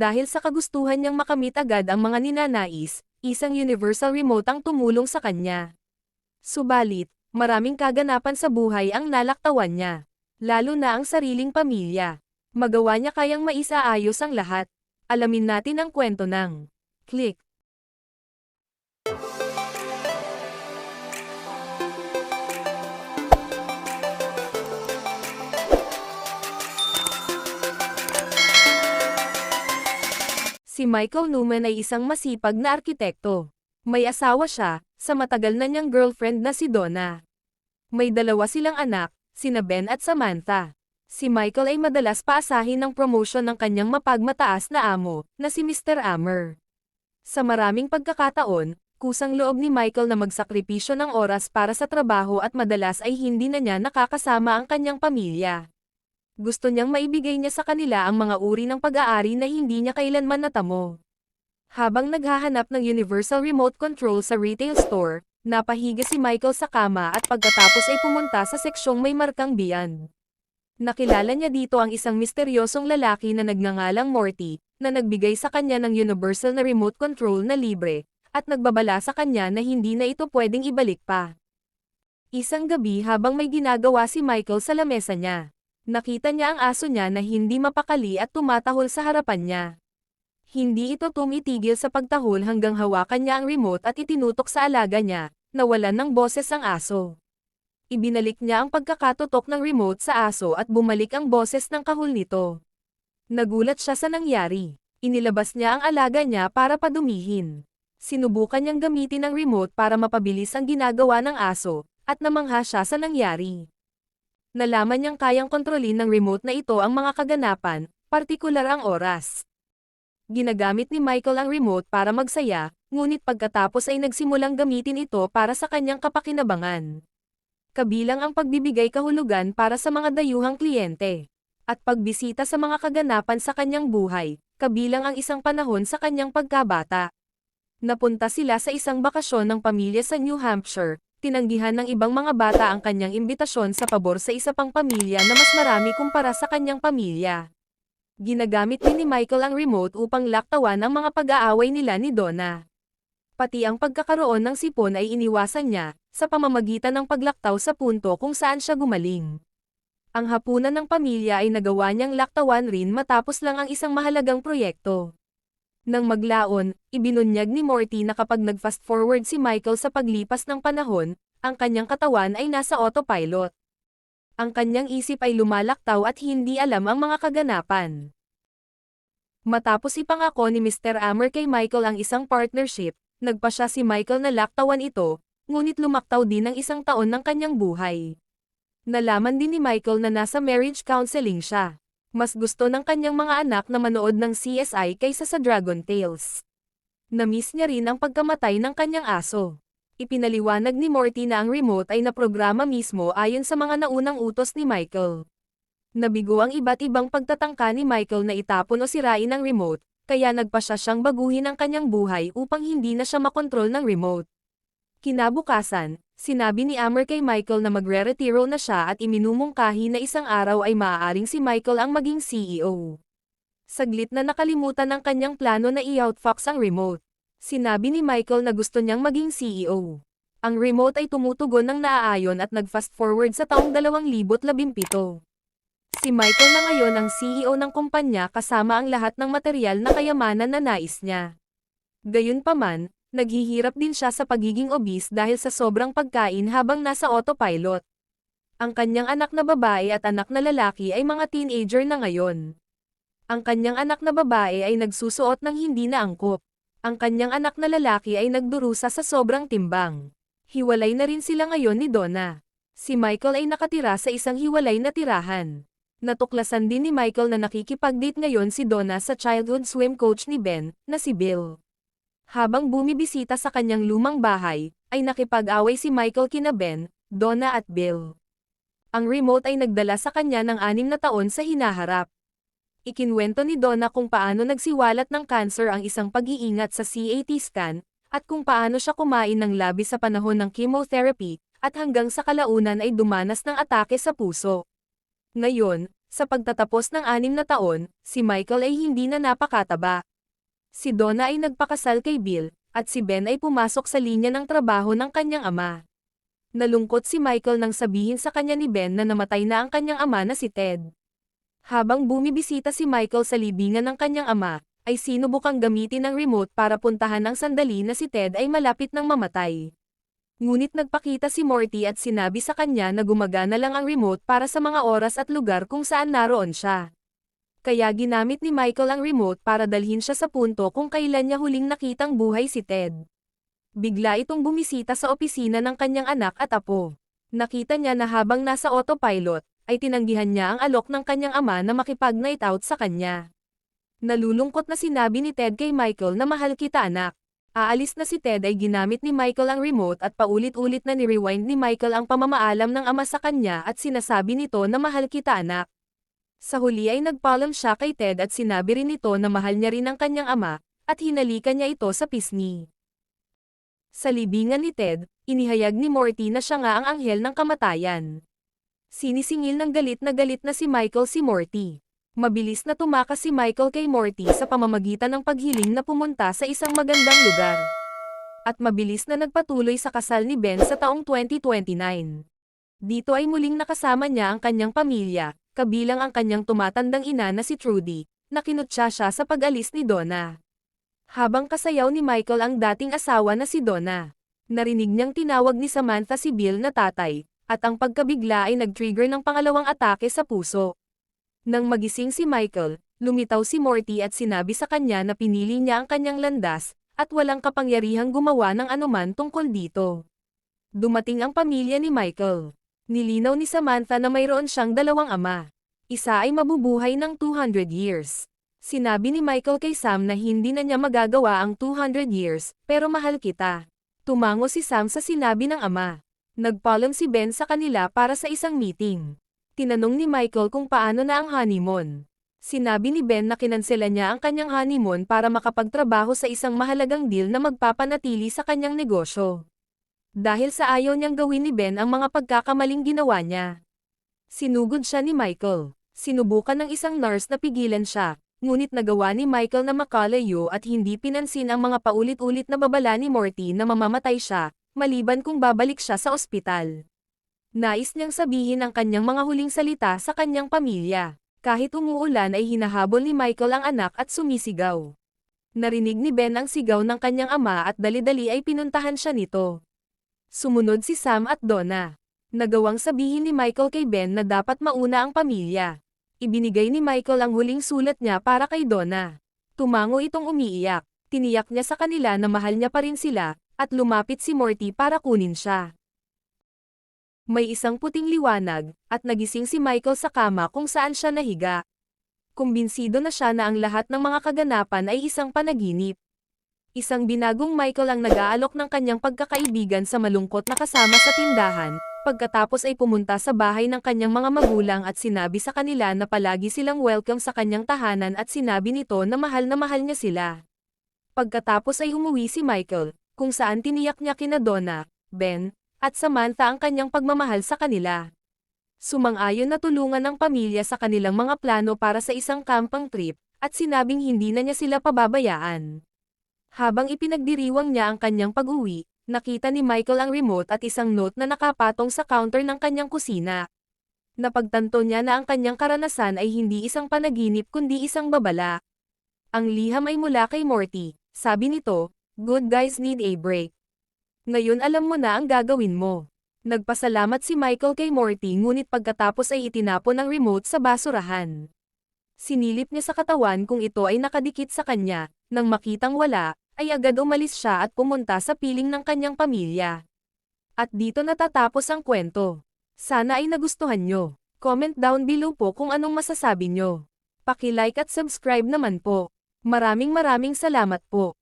Dahil sa kagustuhan niyang makamit agad ang mga ninanais, isang universal remote ang tumulong sa kanya. Subalit, maraming kaganapan sa buhay ang nalaktawan niya. Lalo na ang sariling pamilya. Magawa niya kayang maisaayos ang lahat. Alamin natin ang kwento ng Click. Si Michael Newman ay isang masipag na arkitekto. May asawa siya, sa matagal na niyang girlfriend na si Donna. May dalawa silang anak, sina Ben at Samantha. Si Michael ay madalas paasahin ng promotion ng kanyang mapagmataas na amo, na si Mr. Ammer. Sa maraming pagkakataon, kusang loob ni Michael na magsakripisyo ng oras para sa trabaho at madalas ay hindi na niya nakakasama ang kanyang pamilya. Gusto niyang maibigay niya sa kanila ang mga uri ng pag-aari na hindi niya kailanman natamo. Habang naghahanap ng universal remote control sa retail store, napahiga si Michael sa kama at pagkatapos ay pumunta sa seksyong may markang Beyond. Nakilala niya dito ang isang misteryosong lalaki na nagngangalang Morty, na nagbigay sa kanya ng universal na remote control na libre, at nagbabala sa kanya na hindi na ito pwedeng ibalik pa. Isang gabi habang may ginagawa si Michael sa lamesa niya, nakita niya ang aso niya na hindi mapakali at tumatahol sa harapan niya. Hindi ito tumitigil sa pagtahol hanggang hawakan niya ang remote at itinutok sa alaga niya, nawalan ng boses ang aso. Ibinalik niya ang pagkakatutok ng remote sa aso at bumalik ang boses ng kahul nito. Nagulat siya sa nangyari. Inilabas niya ang alaga niya para padumihin. Sinubukan niyang gamitin ang remote para mapabilis ang ginagawa ng aso, at namangha siya sa nangyari. Nalaman niyang kayang kontrolin ng remote na ito ang mga kaganapan, partikular ang oras. Ginagamit ni Michael ang remote para magsaya, ngunit pagkatapos ay nagsimulang gamitin ito para sa kanyang kapakinabangan. Kabilang ang pagbibigay kahulugan para sa mga dayuhang kliyente. At pagbisita sa mga kaganapan sa kanyang buhay, kabilang ang isang panahon sa kanyang pagkabata. Napunta sila sa isang bakasyon ng pamilya sa New Hampshire, tinanggihan ng ibang mga bata ang kanyang imbitasyon sa pabor sa isa pang pamilya na mas marami kumpara sa kanyang pamilya. Ginagamit din ni Michael ang remote upang laktawan ang mga pag-aaway nila ni Donna. Pati ang pagkakaroon ng sipon ay iniwasan niya, sa pamamagitan ng paglaktaw sa punto kung saan siya gumaling. Ang hapunan ng pamilya ay nagawa niyang laktawan rin matapos lang ang isang mahalagang proyekto. Nang maglaon, ibinunyag ni Morty na kapag nag-fast forward si Michael sa paglipas ng panahon, ang kanyang katawan ay nasa autopilot. Ang kanyang isip ay lumalaktaw at hindi alam ang mga kaganapan. Matapos ipangako ni Mr. Ammer kay Michael ang isang partnership, nagpa siya si Michael na laktawan ito, ngunit lumaktaw din ng isang taon ng kanyang buhay. Nalaman din ni Michael na nasa marriage counseling siya. Mas gusto ng kanyang mga anak na manood ng CSI kaysa sa Dragon Tales. Namiss niya rin ang pagkamatay ng kanyang aso. Ipinaliwanag ni Morty na ang remote ay naprograma mismo ayon sa mga naunang utos ni Michael. Nabigo ang iba't ibang pagtatangka ni Michael na itapon o sirain ang remote, kaya nagpa siya siyang baguhin ang kanyang buhay upang hindi na siya makontrol ng remote. Kinabukasan, sinabi ni Amber kay Michael na magre-retiro na siya at iminumungkahi na isang araw ay maaaring si Michael ang maging CEO. Saglit na nakalimutan ng kanyang plano na i-outfox ang remote. Sinabi ni Michael na gusto niyang maging CEO. Ang remote ay tumutugon ng naaayon at nag-fast forward sa taong 2017. Si Michael na ngayon ang CEO ng kumpanya kasama ang lahat ng material na kayamanan na nais niya. Gayunpaman, naghihirap din siya sa pagiging obese dahil sa sobrang pagkain habang nasa autopilot. Ang kanyang anak na babae at anak na lalaki ay mga teenager na ngayon. Ang kanyang anak na babae ay nagsusuot ng hindi na angkop. Ang kanyang anak na lalaki ay nagdurusa sa sobrang timbang. Hiwalay na rin sila ngayon ni Donna. Si Michael ay nakatira sa isang hiwalay na tirahan. Natuklasan din ni Michael na nakikipag-date ngayon si Donna sa childhood swim coach ni Ben, na si Bill. Habang bumibisita sa kanyang lumang bahay, ay nakipag-away si Michael kina Ben, Donna at Bill. Ang remote ay nagdala sa kanya ng anim na taon sa hinaharap. Ikinwento ni Donna kung paano nagsiwalat ng cancer ang isang pag-iingat sa CAT scan, at kung paano siya kumain ng labi sa panahon ng chemotherapy, at hanggang sa kalaunan ay dumanas ng atake sa puso. Ngayon, Sa pagtatapos ng anim na taon, si Michael ay hindi na napakataba. Si Donna ay nagpakasal kay Bill, at si Ben ay pumasok sa linya ng trabaho ng kanyang ama. Nalungkot si Michael nang sabihin sa kanya ni Ben na namatay na ang kanyang ama na si Ted. Habang bumibisita si Michael sa libingan ng kanyang ama, ay sinubukang gamitin ang remote para puntahan ang sandali na si Ted ay malapit ng mamatay. Ngunit nagpakita si Morty at sinabi sa kanya na gumagana lang ang remote para sa mga oras at lugar kung saan naroon siya. Kaya ginamit ni Michael ang remote para dalhin siya sa punto kung kailan niya huling nakitang buhay si Ted. Bigla itong bumisita sa opisina ng kanyang anak at apo. Nakita niya na habang nasa autopilot, ay tinanggihan niya ang alok ng kanyang ama na makipag-night out sa kanya. Nalulungkot na sinabi ni Ted kay Michael na mahal kita anak. Aalis na si Ted ay ginamit ni Michael ang remote at paulit-ulit na ni-rewind ni Michael ang pamamaalam ng ama sa kanya at sinasabi nito na mahal kita anak. Sa huli ay nagpaalam siya kay Ted at sinabi rin nito na mahal niya rin ang kanyang ama, at hinalikan niya ito sa pisngi. Sa libingan ni Ted, inihayag ni Morty na siya nga ang anghel ng kamatayan. Sinisingil ng galit na galit na si Michael si Morty. Mabilis na tumakas si Michael kay Morty sa pamamagitan ng paghiling na pumunta sa isang magandang lugar. At mabilis na nagpatuloy sa kasal ni Ben sa taong 2029. Dito ay muling nakasama niya ang kanyang pamilya, kabilang ang kanyang tumatandang ina na si Trudy, na kinutsa siya sa pag-alis ni Donna. Habang kasayaw ni Michael ang dating asawa na si Donna, narinig niyang tinawag ni Samantha si Bill na tatay, at ang pagkabigla ay nag-trigger ng pangalawang atake sa puso. Nang magising si Michael, lumitaw si Morty at sinabi sa kanya na pinili niya ang kanyang landas, at walang kapangyarihang gumawa ng anuman tungkol dito. Dumating ang pamilya ni Michael. Nilinaw ni Samantha na mayroon siyang dalawang ama. Isa ay mabubuhay ng 200 years. Sinabi ni Michael kay Sam na hindi na niya magagawa ang 200 years, pero mahal kita. Tumango si Sam sa sinabi ng ama. Nagpaalam si Ben sa kanila para sa isang meeting. Tinanong ni Michael kung paano na ang honeymoon. Sinabi ni Ben na kinansela niya ang kanyang honeymoon para makapagtrabaho sa isang mahalagang deal na magpapanatili sa kanyang negosyo. Dahil sa ayaw niyang gawin ni Ben ang mga pagkakamaling ginawa niya. Sinugod siya ni Michael. Sinubukan ng isang nurse na pigilan siya, ngunit nagawa ni Michael na makalayo at hindi pinansin ang mga paulit-ulit na babala ni Morty na mamamatay siya, maliban kung babalik siya sa ospital. Nais niyang sabihin ang kanyang mga huling salita sa kanyang pamilya. Kahit umuulan ay hinahabol ni Michael ang anak at sumisigaw. Narinig ni Ben ang sigaw ng kanyang ama at dali-dali ay pinuntahan siya nito. Sumunod si Sam at Donna. Nagawang sabihin ni Michael kay Ben na dapat mauna ang pamilya. Ibinigay ni Michael ang huling sulat niya para kay Donna. Tumango itong umiiyak. Tiniyak niya sa kanila na mahal niya pa rin sila, at lumapit si Morty para kunin siya. May isang puting liwanag, at nagising si Michael sa kama kung saan siya nahiga. Kumbinsido na siya na ang lahat ng mga kaganapan ay isang panaginip. Isang binagong Michael ang nag-aalok ng kanyang pagkakaibigan sa malungkot na kasama sa tindahan, pagkatapos ay pumunta sa bahay ng kanyang mga magulang at sinabi sa kanila na palagi silang welcome sa kanyang tahanan at sinabi nito na mahal na mahal niya sila. Pagkatapos ay umuwi si Michael, kung saan tiniyak niya kina Donna, Ben, at Samantha ang kanyang pagmamahal sa kanila. Sumang-ayon na tulungan ng pamilya sa kanilang mga plano para sa isang camping trip, at sinabing hindi na niya sila pababayaan. Habang ipinagdiriwang niya ang kanyang pag-uwi, nakita ni Michael ang remote at isang note na nakapatong sa counter ng kanyang kusina. Napagtanto niya na ang kanyang karanasan ay hindi isang panaginip kundi isang babala. Ang liham ay mula kay Morty, sabi nito, good guys need a break. Ngayon alam mo na ang gagawin mo. Nagpasalamat si Michael kay Morty ngunit pagkatapos ay itinapon ang remote sa basurahan. Sinilip niya sa katawan kung ito ay nakadikit sa kanya, nang makitang wala, ay agad umalis siya at pumunta sa piling ng kanyang pamilya. At dito natatapos ang kwento. Sana ay nagustuhan nyo. Comment down below po kung anong masasabi nyo. Paki-like at subscribe naman po. Maraming maraming salamat po.